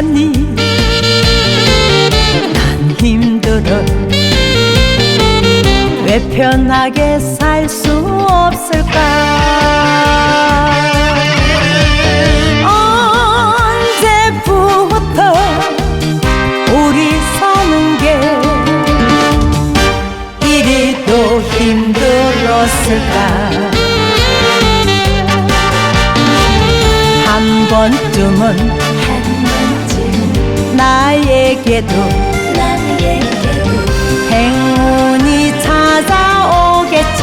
你 나에게도. 행운이 찾아오겠지.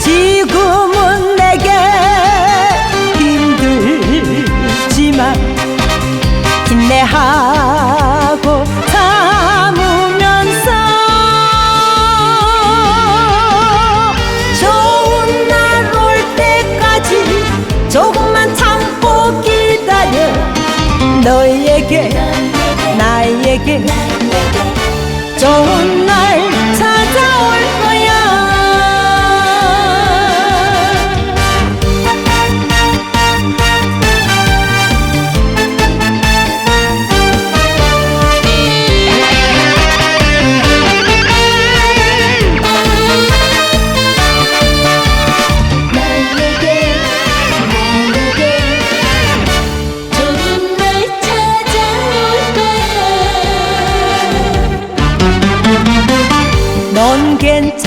지금은 내게 힘들지만 힘내하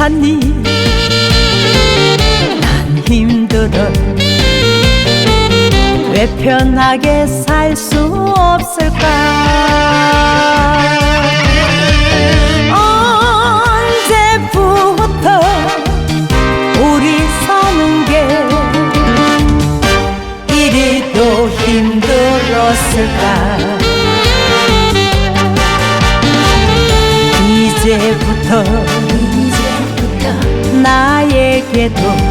괜찮니? 난 힘들어 왜 편하게 살 수 없을까? 언제부터 우리 사는 게 이리도 힘들었을까? 나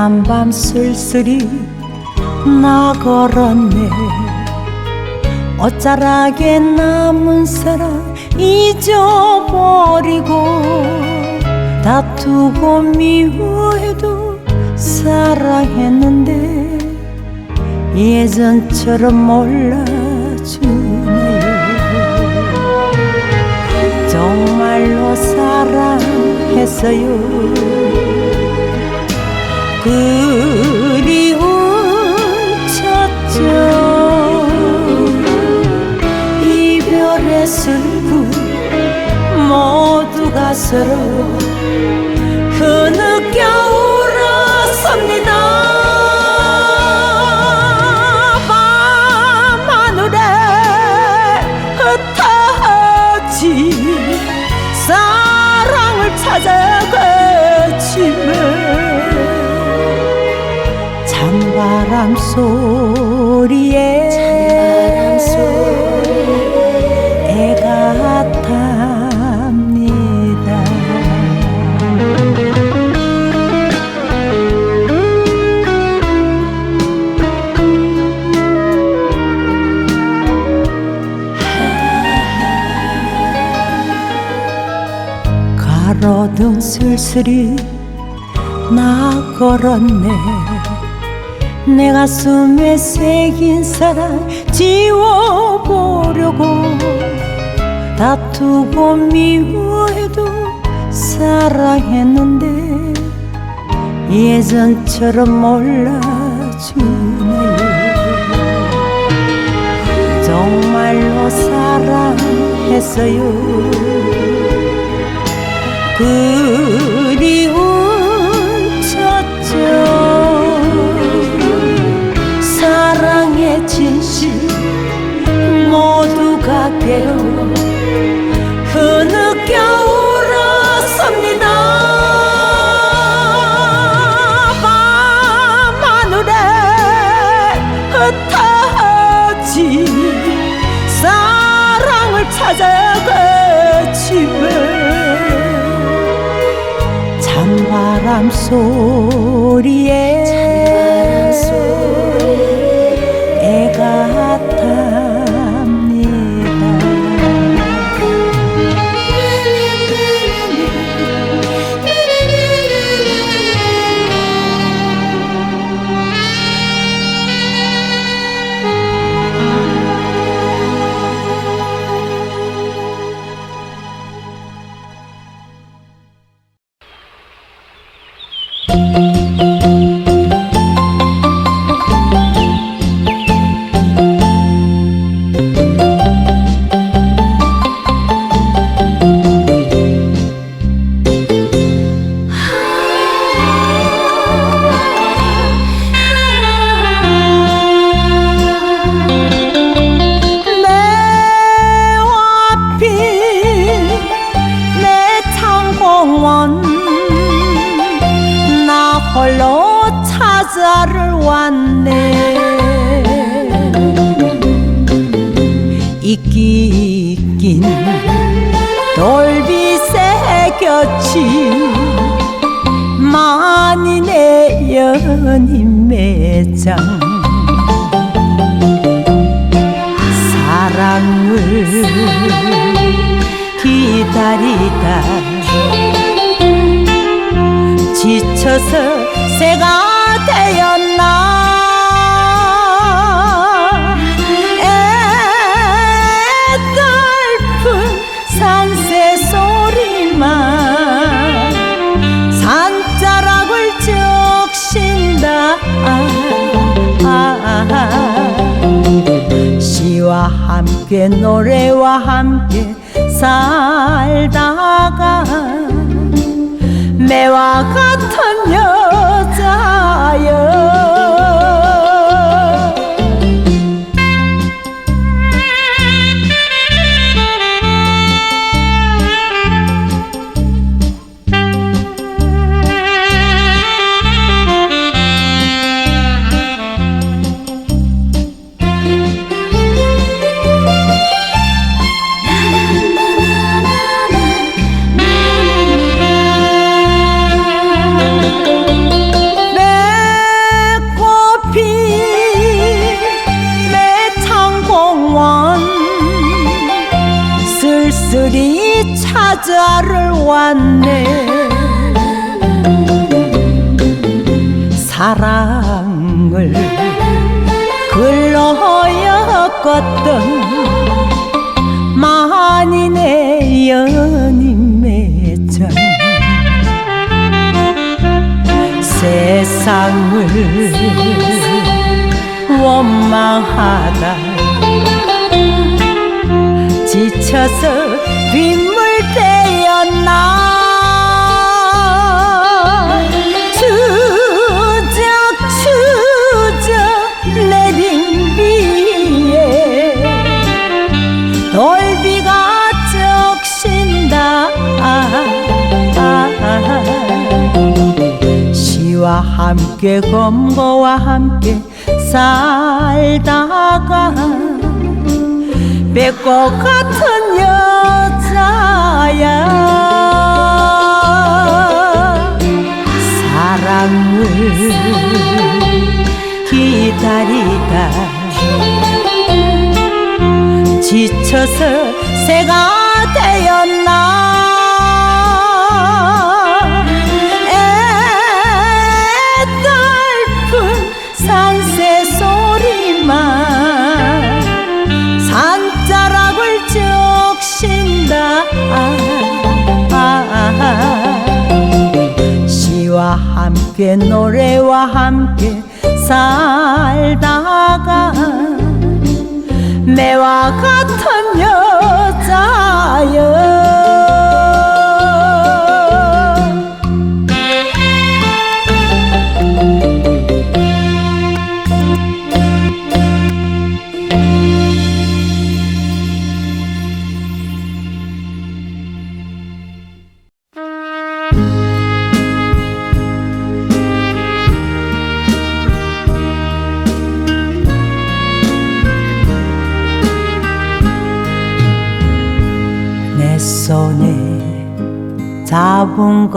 까만 밤 쓸쓸히 나 걸었네. 어쩌라게 남은 사랑 잊어버리고 다투고 미워해도 사랑했는데 예전처럼 몰라주네요 정말로 사랑했어요 그리운 쳤죠. 이별의 슬픔 모두가 서로 흐느껴 울었습니다. 밤하늘에 흩어진 사랑을 찾아갔 찬바람 소리에 애가 탑니다. 가로등 쓸쓸히 나 걸었네 내 가슴에 새긴 사랑 지워보려고 다투고 미워해도 사랑했는데 예전처럼 몰라주네요 정말로 사랑했어요. 그리운 깨어 흐느껴 울었습니다. 밤하늘에 흩어진 사랑을 찾아 그 집에 찬바람 소리에 기다리다 지쳐서 새가 되었나. 애떨픈 산새 소리만 산자락을 적신다. 시와 함께 노래와 함께 살다가 매와 같은 여자여 쓸쓸히 찾아를 왔네. 사랑을 엮었던 만인의 연인 매장. 세상을 원망하다. 지쳐서 빗물 되었나? 추적 추적 내린 비에 돌비가 적신다. 시와 함께 검거와 함께 살다가 배꼽 같 은 여자야. 사랑을 기다리다. 지쳐서 새가 되었나 속에 노래와 함께 살다가 매와 같은 여자여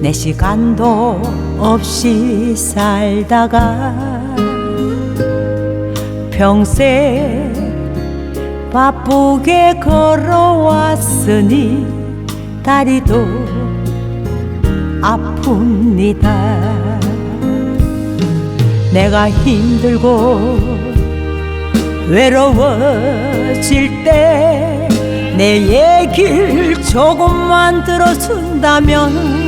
내 시간도 없이 살다가 평생 바쁘게 걸어왔으니 다리도 아픕니다. 내가 힘들고 외로워질 때 내 얘길 조금만 들어준다면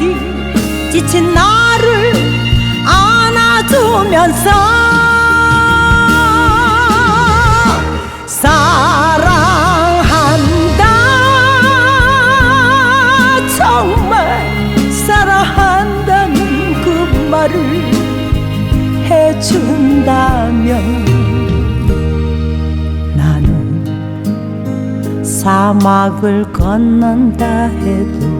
한마디 지친 나를 안아주면서 사랑한다. 정말 사랑한다는 그 말을 해준다면 나는 사막을 건넌다 해도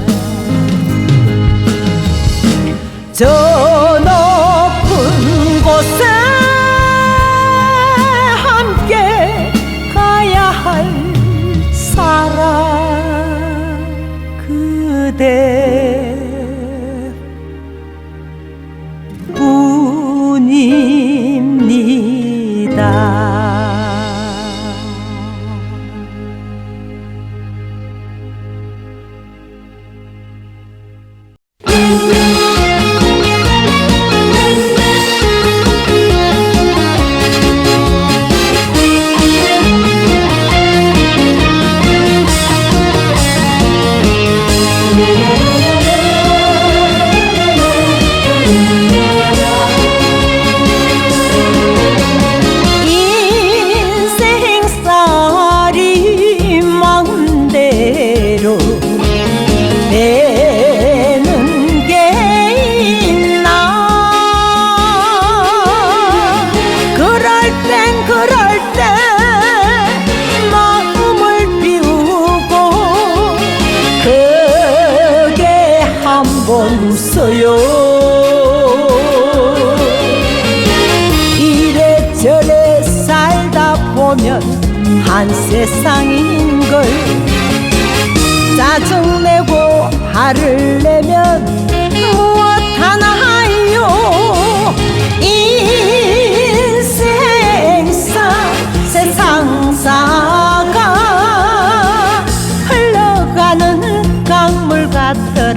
저 높은 곳에 함께 가야 할 사람 그대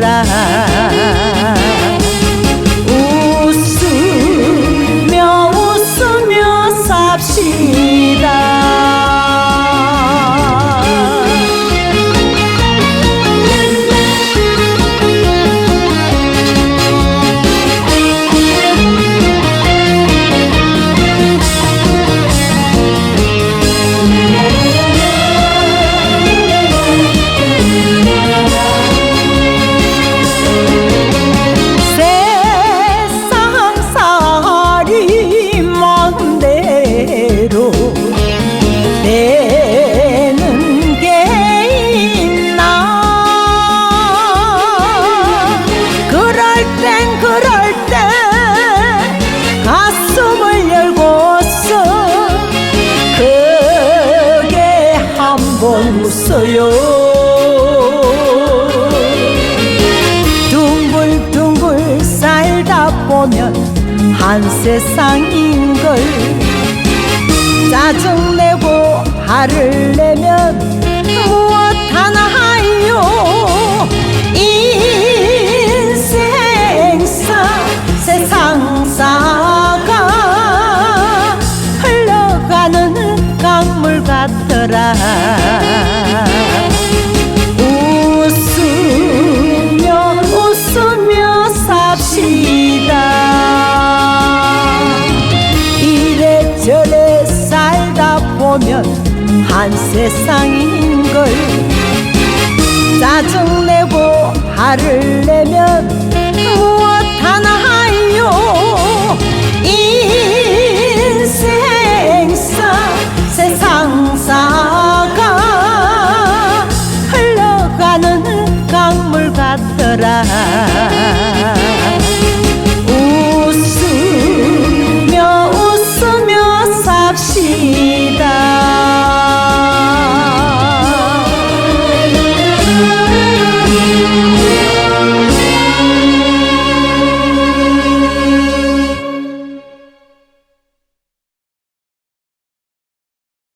right